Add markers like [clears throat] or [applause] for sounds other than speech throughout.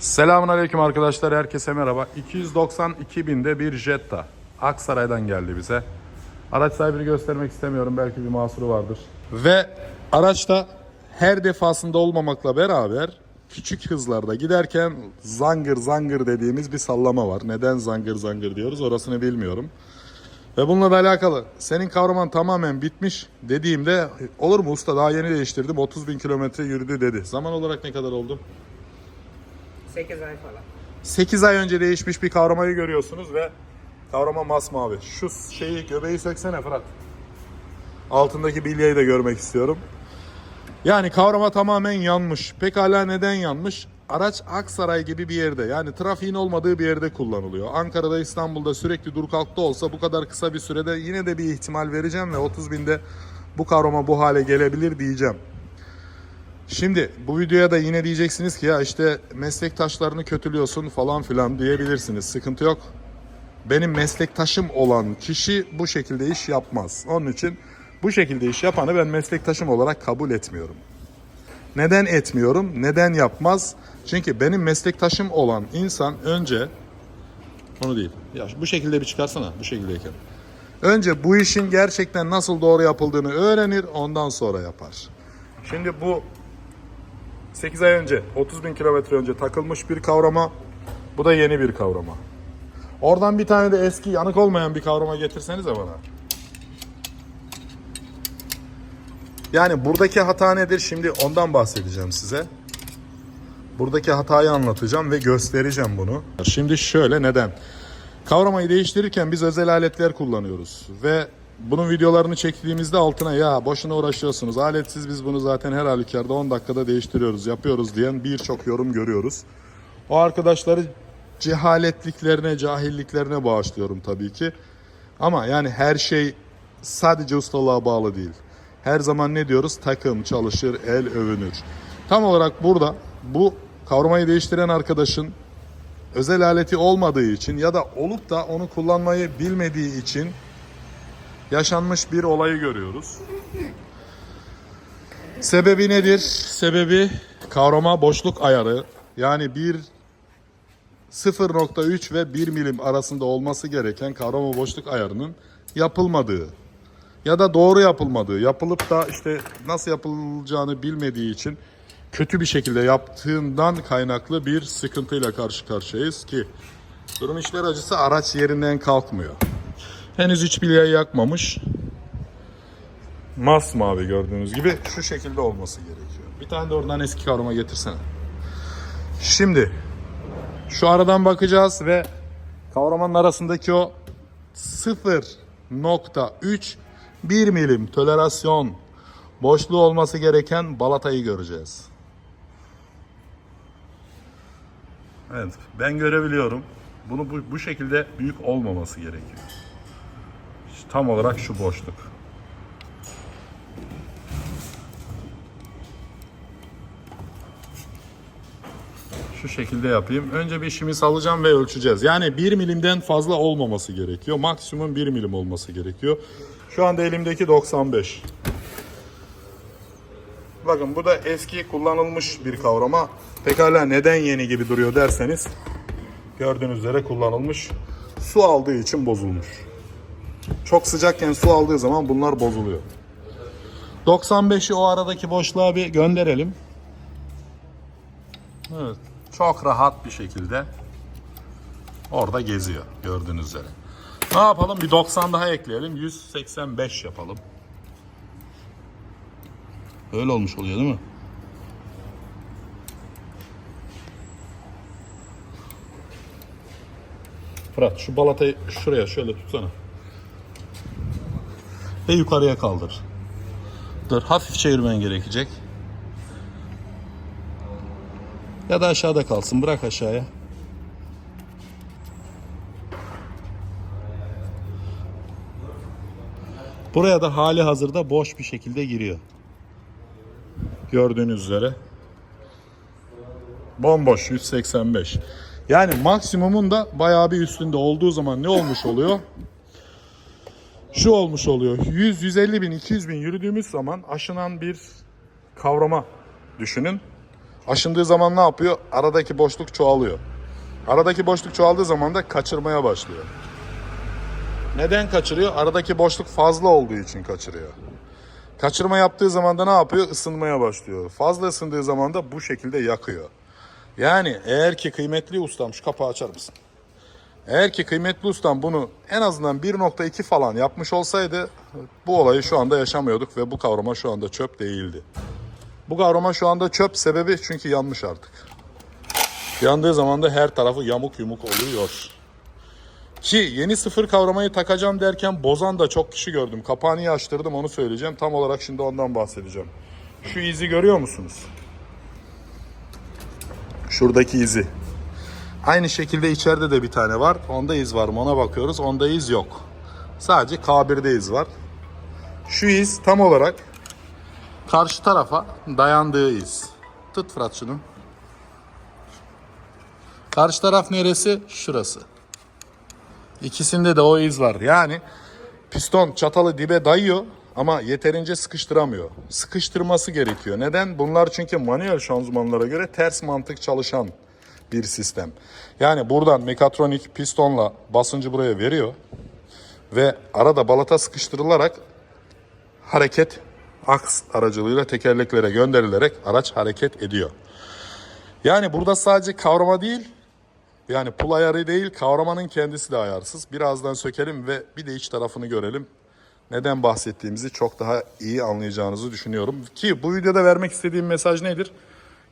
Selamun Aleyküm arkadaşlar, herkese merhaba. 292 binde bir Jetta. Aksaray'dan geldi bize. Araç sahibini göstermek istemiyorum, belki bir mahsuru vardır. Ve araçta her defasında olmamakla beraber küçük hızlarda giderken zangır zangır dediğimiz bir sallama var. Neden zangır zangır diyoruz orasını bilmiyorum. Ve bununla da alakalı senin kavraman tamamen bitmiş dediğimde olur mu usta daha yeni değiştirdim 30 bin kilometre yürüdü dedi. Zaman olarak ne kadar oldu? 8 ay falan. 8 ay önce değişmiş bir kavramayı görüyorsunuz ve kavrama masmavi. Şu şeyi göbeği söksene Fırat. Altındaki bilyeyi de görmek istiyorum. Yani kavrama tamamen yanmış. Pekala neden yanmış? Araç Aksaray gibi bir yerde yani trafiğin olmadığı bir yerde kullanılıyor. Ankara'da İstanbul'da sürekli dur kalkta olsa bu kadar kısa bir sürede yine de bir ihtimal vereceğim ve 30 binde bu kavrama bu hale gelebilir diyeceğim. Şimdi bu videoya da yine diyeceksiniz ki ya işte meslektaşlarını kötülüyorsun falan filan diyebilirsiniz. Sıkıntı yok. Benim meslektaşım olan kişi bu şekilde iş yapmaz. Onun için bu şekilde iş yapanı ben meslektaşım olarak kabul etmiyorum. Neden etmiyorum? Neden yapmaz? Çünkü benim meslektaşım olan insan önce onu değil. Ya bu şekilde bir çıkarsana bu şekildeyken. Önce bu işin gerçekten nasıl doğru yapıldığını öğrenir, ondan sonra yapar. Şimdi bu 8 ay önce, 30 bin kilometre önce takılmış bir kavrama. Bu da yeni bir kavrama. Oradan bir tane de eski yanık olmayan bir kavrama getirsenize bana. Yani buradaki hata nedir? Şimdi ondan bahsedeceğim size. Buradaki hatayı anlatacağım ve göstereceğim bunu. Şimdi şöyle neden? Kavramayı değiştirirken biz özel aletler kullanıyoruz ve bunun videolarını çektiğimizde altına ya boşuna uğraşıyorsunuz. Aletsiz biz bunu zaten her halükarda 10 dakikada değiştiriyoruz, yapıyoruz diyen birçok yorum görüyoruz. O arkadaşları cehaletliklerine, cahilliklerine bağışlıyorum tabii ki. Ama yani her şey sadece ustalığa bağlı değil. Her zaman ne diyoruz? Takım çalışır, el övünür. Tam olarak burada bu kavramayı değiştiren arkadaşın özel aleti olmadığı için ya da olup da onu kullanmayı bilmediği için yaşanmış bir olayı görüyoruz. Sebebi nedir? Sebebi kavrama boşluk ayarı. Yani bir 0.3 ve 1 milim arasında olması gereken kavrama boşluk ayarının yapılmadığı ya da doğru yapılmadığı, yapılıp da işte nasıl yapılacağını bilmediği için kötü bir şekilde yaptığından kaynaklı bir sıkıntıyla karşı karşıyayız ki durum işler acısı araç yerinden kalkmıyor. Henüz hiç bilyeyi yakmamış. Masmavi gördüğünüz gibi şu şekilde olması gerekiyor. Bir tane de oradan eski kavrama getirsene. Şimdi şu aradan bakacağız ve kavramanın arasındaki o 0.3 1 milim tolerasyon boşluğu olması gereken balatayı göreceğiz. Evet, ben görebiliyorum. Bunu bu, bu şekilde büyük olmaması gerekiyor. Tam olarak şu boşluk. Şu şekilde yapayım. Önce bir işimi salacağım ve ölçeceğiz. Yani 1 milimden fazla olmaması gerekiyor. Maksimum 1 milim olması gerekiyor. Şu anda elimdeki 95. Bakın bu da eski kullanılmış bir kavrama. Pekala neden yeni gibi duruyor derseniz gördüğünüz üzere kullanılmış. Su aldığı için bozulmuş. Çok sıcakken su aldığı zaman bunlar bozuluyor. 95'i o aradaki boşluğa bir gönderelim. Evet. Çok rahat bir şekilde orada geziyor gördüğünüz üzere. Ne yapalım? Bir 90 daha ekleyelim. 185 yapalım. Öyle olmuş oluyor değil mi? Fırat şu balatayı şuraya şöyle tutsana. Ve yukarıya kaldır. Dur hafif çevirmen gerekecek. Ya da aşağıda kalsın. Bırak aşağıya. Buraya da hali hazırda boş bir şekilde giriyor. Gördüğünüz üzere. Bomboş 185. Yani maksimumun da bayağı bir üstünde olduğu zaman ne olmuş oluyor? Şu olmuş oluyor. 100-150 bin, 200 bin yürüdüğümüz zaman aşınan bir kavrama düşünün. Aşındığı zaman ne yapıyor? Aradaki boşluk çoğalıyor. Aradaki boşluk çoğaldığı zaman da kaçırmaya başlıyor. Neden kaçırıyor? Aradaki boşluk fazla olduğu için kaçırıyor. Kaçırma yaptığı zaman da ne yapıyor? Isınmaya başlıyor. Fazla ısındığı zaman da bu şekilde yakıyor. Yani eğer ki kıymetli ustam şu kapağı açar mısın? Eğer ki kıymetli ustam bunu en azından 1.2 falan yapmış olsaydı bu olayı şu anda yaşamıyorduk ve bu kavrama şu anda çöp değildi. Bu kavrama şu anda çöp sebebi çünkü yanmış artık. Yandığı zaman da her tarafı yamuk yumuk oluyor. Ki yeni sıfır kavramayı takacağım derken bozan da çok kişi gördüm. Kapağı niye açtırdım onu söyleyeceğim. Tam olarak şimdi ondan bahsedeceğim. Şu izi görüyor musunuz? Şuradaki izi. Aynı şekilde içeride de bir tane var. Onda iz var mı ona bakıyoruz. Onda iz yok. Sadece K1'de iz var. Şu iz tam olarak karşı tarafa dayandığı iz. Tut Fırat şunu. Karşı taraf neresi? Şurası. İkisinde de o iz var. Yani piston çatalı dibe dayıyor ama yeterince sıkıştıramıyor. Sıkıştırması gerekiyor. Neden? Bunlar çünkü manuel şanzımanlara göre ters mantık çalışan bir sistem. Yani buradan mekatronik pistonla basıncı buraya veriyor ve arada balata sıkıştırılarak hareket aks aracılığıyla tekerleklere gönderilerek araç hareket ediyor. Yani burada sadece kavrama değil, yani pul ayarı değil, kavramanın kendisi de ayarsız. Birazdan sökelim ve bir de iç tarafını görelim. Neden bahsettiğimizi çok daha iyi anlayacağınızı düşünüyorum. Ki bu videoda vermek istediğim mesaj nedir?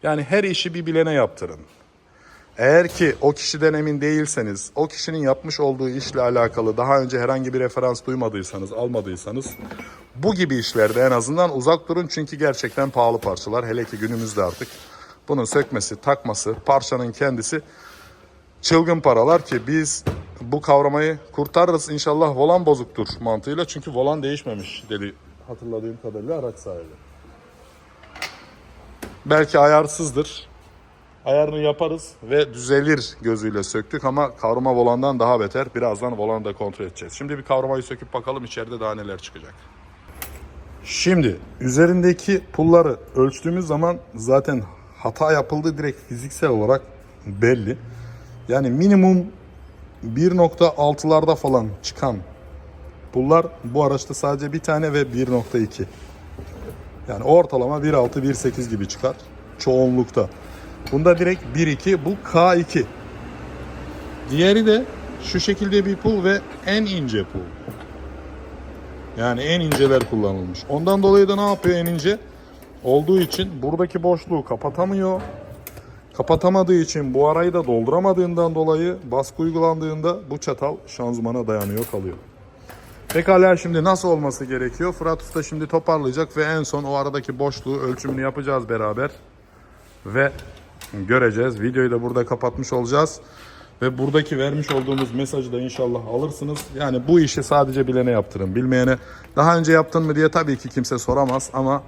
Yani her işi bir bilene yaptırın. Eğer ki o kişiden emin değilseniz, o kişinin yapmış olduğu işle alakalı daha önce herhangi bir referans duymadıysanız, almadıysanız bu gibi işlerde en azından uzak durun çünkü gerçekten pahalı parçalar. Hele ki günümüzde artık bunun sökmesi, takması, parçanın kendisi çılgın paralar ki biz bu kavramayı kurtarırız inşallah volan bozuktur mantığıyla çünkü volan değişmemiş dedi hatırladığım kadarıyla araç sahibi. Belki ayarsızdır. Ayarını yaparız ve düzelir gözüyle söktük ama kavrama volandan daha beter. Birazdan volanı da kontrol edeceğiz. Şimdi bir kavramayı söküp bakalım içeride daha neler çıkacak. Şimdi üzerindeki pulları ölçtüğümüz zaman zaten hata yapıldığı direkt fiziksel olarak belli. Yani minimum 1.6'larda falan çıkan pullar bu araçta sadece bir tane ve 1.2. Yani ortalama 1.6 1.8 gibi çıkar çoğunlukta. Bunda direkt 1.2 bu K2. Diğeri de şu şekilde bir pul ve en ince pul. Yani en inceler kullanılmış. Ondan dolayı da ne yapıyor en ince? Olduğu için buradaki boşluğu kapatamıyor. Kapatamadığı için bu arayı da dolduramadığından dolayı baskı uygulandığında bu çatal şanzımana dayanıyor kalıyor. Pekala şimdi nasıl olması gerekiyor? Fırat Usta şimdi toparlayacak ve en son o aradaki boşluğu ölçümünü yapacağız beraber. Ve göreceğiz. Videoyu da burada kapatmış olacağız. Ve buradaki vermiş olduğumuz mesajı da inşallah alırsınız. Yani bu işi sadece bilene yaptırın. Bilmeyene daha önce yaptın mı diye tabii ki kimse soramaz ama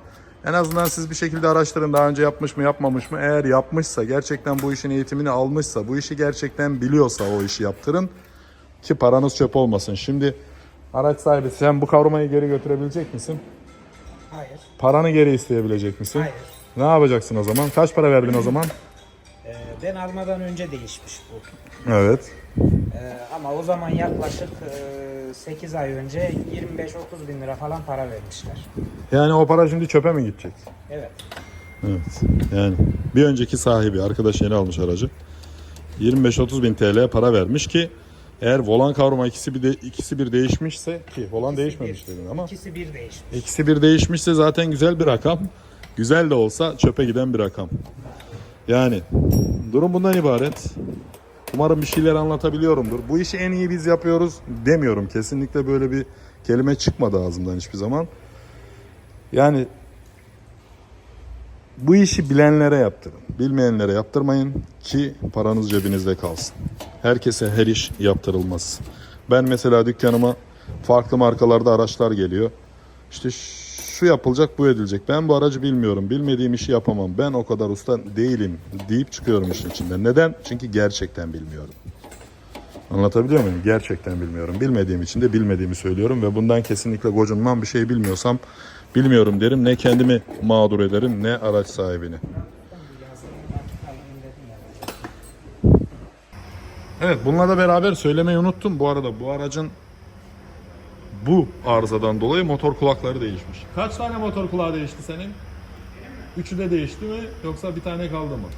en azından siz bir şekilde araştırın daha önce yapmış mı yapmamış mı. Eğer yapmışsa gerçekten bu işin eğitimini almışsa bu işi gerçekten biliyorsa o işi yaptırın ki paranız çöp olmasın. Şimdi araç sahibi sen bu kavramayı geri götürebilecek misin? Hayır. Paranı geri isteyebilecek misin? Hayır. Ne yapacaksın o zaman? Kaç para verdin o zaman? [clears throat] Ben almadan önce değişmiş bu. Evet. Ee, ama o zaman yaklaşık e, 8 ay önce 25-30 bin lira falan para vermişler. Yani o para şimdi çöpe mi gidecek? Evet. Evet. Yani bir önceki sahibi arkadaş yeni almış aracı. 25-30 bin TL para vermiş ki eğer volan kavrama ikisi bir de, ikisi bir değişmişse ki volan değişmemiş dedin ama İkisi bir değişmiş. ikisi bir değişmişse zaten güzel bir rakam. Güzel de olsa çöpe giden bir rakam. Yani durum bundan ibaret. Umarım bir şeyler anlatabiliyorumdur. Bu işi en iyi biz yapıyoruz demiyorum. Kesinlikle böyle bir kelime çıkmadı ağzımdan hiçbir zaman. Yani bu işi bilenlere yaptırın. Bilmeyenlere yaptırmayın ki paranız cebinizde kalsın. Herkese her iş yaptırılmaz. Ben mesela dükkanıma farklı markalarda araçlar geliyor. İşte şu yapılacak bu edilecek. Ben bu aracı bilmiyorum. Bilmediğim işi yapamam. Ben o kadar usta değilim deyip çıkıyorum işin içinde. Neden? Çünkü gerçekten bilmiyorum. Anlatabiliyor muyum? Gerçekten bilmiyorum. Bilmediğim için de bilmediğimi söylüyorum ve bundan kesinlikle gocunmam bir şey bilmiyorsam bilmiyorum derim. Ne kendimi mağdur ederim ne araç sahibini. Evet bununla da beraber söylemeyi unuttum. Bu arada bu aracın bu arızadan dolayı motor kulakları değişmiş. Kaç tane motor kulağı değişti senin? Üçü de değişti mi yoksa bir tane kaldı mı?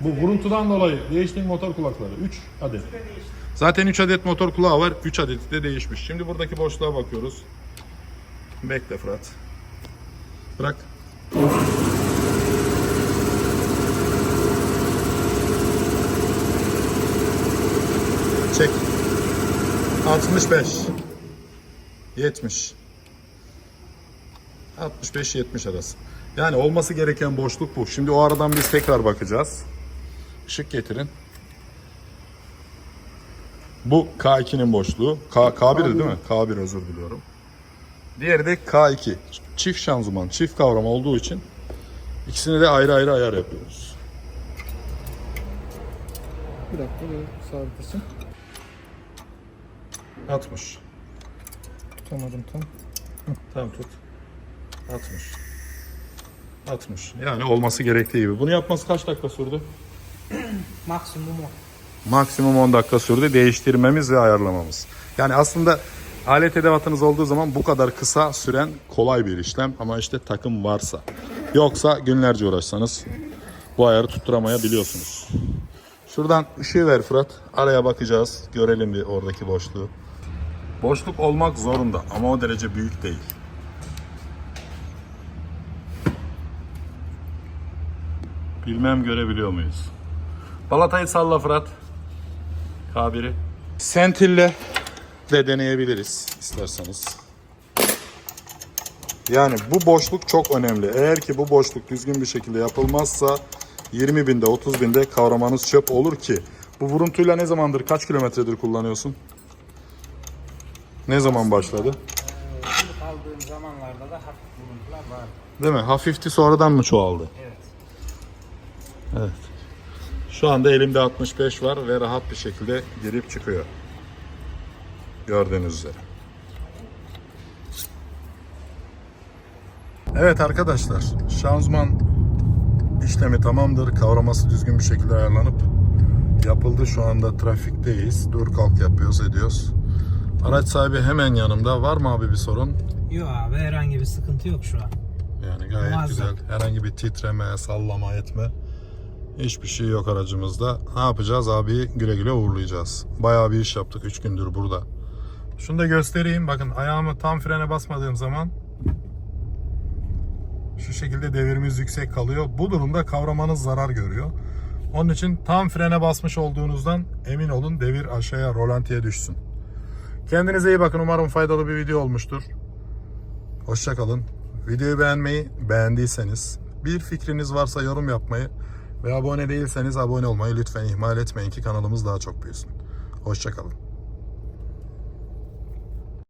Bu vuruntudan dolayı değiştiğin motor kulakları 3 adet. Zaten 3 adet motor kulağı var. 3 adeti de değişmiş. Şimdi buradaki boşluğa bakıyoruz. Bekle Fırat. Bırak. Çek. 65. 70. 65-70 arası. Yani olması gereken boşluk bu. Şimdi o aradan biz tekrar bakacağız. Işık getirin. Bu K2'nin boşluğu. K, K1'di değil mi? K1 özür diliyorum. Diğeri de K2. Çift şanzıman, çift kavrama olduğu için ikisini de ayrı ayrı ayar yapıyoruz. Bir dakika sabitlesin. 60. Tutamadım tam. Tamam tut. 60. 60. Yani olması gerektiği gibi. Bunu yapması kaç dakika sürdü? [clears throat] Maksimum o. Maksimum 10 dakika sürdü değiştirmemiz ve ayarlamamız. Yani aslında alet edevatınız olduğu zaman bu kadar kısa süren kolay bir işlem ama işte takım varsa. Yoksa günlerce uğraşsanız bu ayarı tutturamayabiliyorsunuz. Şuradan ışığı ver Fırat. Araya bakacağız. Görelim bir oradaki boşluğu. Boşluk olmak zorunda ama o derece büyük değil. Bilmem görebiliyor muyuz? Balatayı salla Fırat. K1'i. Sentille de deneyebiliriz isterseniz. Yani bu boşluk çok önemli. Eğer ki bu boşluk düzgün bir şekilde yapılmazsa 20 binde 30 binde kavramanız çöp olur ki. Bu vuruntuyla ne zamandır kaç kilometredir kullanıyorsun? Ne zaman başladı? İlk aldığım zamanlarda da hafif buluntular vardı. Değil mi? Hafifti sonradan mı çoğaldı? Evet. Şu anda elimde 65 var ve rahat bir şekilde girip çıkıyor. Gördüğünüz üzere. Evet arkadaşlar, şanzıman işlemi tamamdır. Kavraması düzgün bir şekilde ayarlanıp yapıldı. Şu anda trafikteyiz. Dur kalk yapıyoruz, ediyoruz. Araç sahibi hemen yanımda. Var mı abi bir sorun? Yok abi herhangi bir sıkıntı yok şu an. Yani gayet Muazzam. güzel. Herhangi bir titreme, sallama etme. Hiçbir şey yok aracımızda. Ne yapacağız? Abi güle güle uğurlayacağız. Bayağı bir iş yaptık 3 gündür burada. Şunu da göstereyim. Bakın ayağımı tam frene basmadığım zaman şu şekilde devirimiz yüksek kalıyor. Bu durumda kavramanız zarar görüyor. Onun için tam frene basmış olduğunuzdan emin olun devir aşağıya rolantiye düşsün. Kendinize iyi bakın. Umarım faydalı bir video olmuştur. Hoşçakalın. Videoyu beğenmeyi, beğendiyseniz, bir fikriniz varsa yorum yapmayı ve abone değilseniz abone olmayı lütfen ihmal etmeyin ki kanalımız daha çok büyüsün. Hoşçakalın.